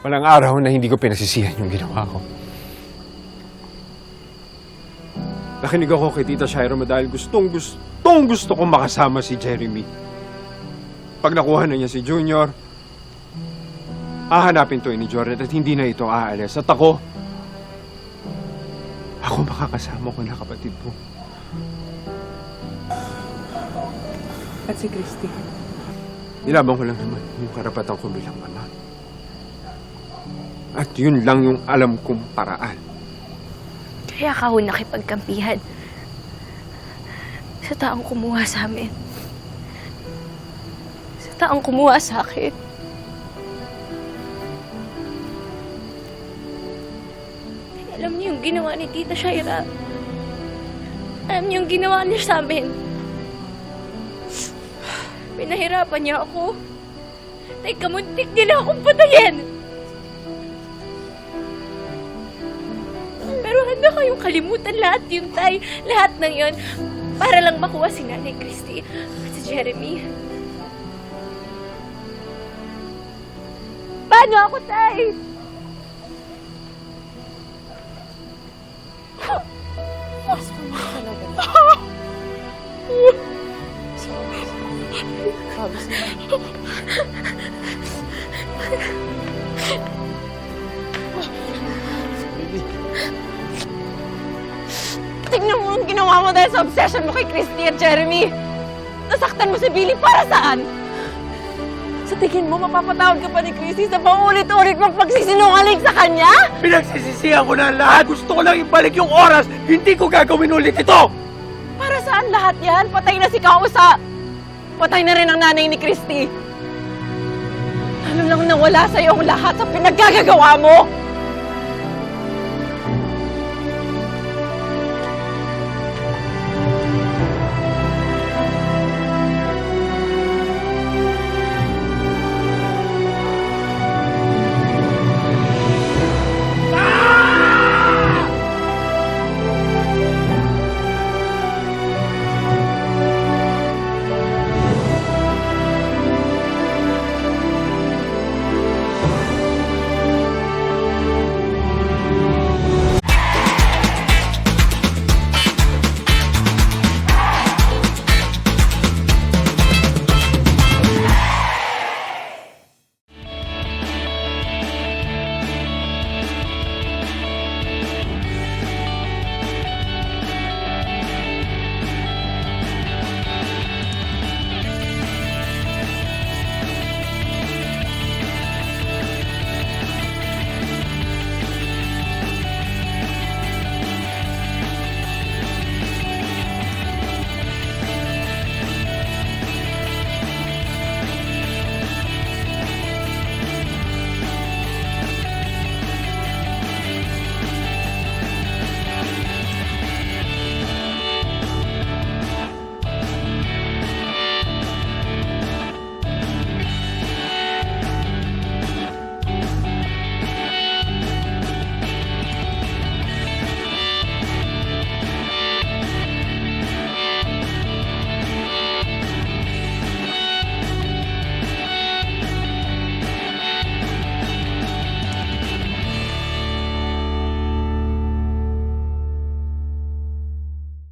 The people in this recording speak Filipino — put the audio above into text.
Walang araw na hindi ko pinasisihan yung ginawa ko. Nakinig ako kay Tita Shira mo dahil gustong gustong gusto kong makasama si Jeremy. Pag nakuha na niya si Junior, hahanapin to ni Jordan at hindi na ito aalis. At ako, ako makakasama ko na kapatid mo. At si Christy. Nilaban ko lang naman yung karapatan ko bilang ama. At yun lang yung alam kong paraan. Kaya ka ho nakipagkampihan sa taong kumuha sa amin. Sa taong kumuha sa akin. Alam niyo yung ginawa ni Tita Shaira. Alam niyo yung ginawa niya sa amin. Pinahirapan niya ako. Tay, kamuntik nila akong patayin. Pero handa kayong kalimutan lahat yung tay, lahat ng yon para lang makuha si Nanay Christy at si Jeremy. Paano ako, tay? Tignan mo ang ginawa mo dahil sa obsession mo kay Christy at Jeremy. Nasaktan mo si Billy para saan? Sa tingin mo, mapapatawad ka pa ni Christy sa paulit-ulit mong pagsisinungaling sa kanya? Pinagsisisihan ko na ang lahat. Gusto ko lang ibalik yung oras. Hindi ko gagawin ulit ito. Para saan lahat yan? Patay na si Kausa. Patay na rin ang nanay ni Christy. Lalo lang nawala sa'yo ang lahat sa pinaggagawa mo.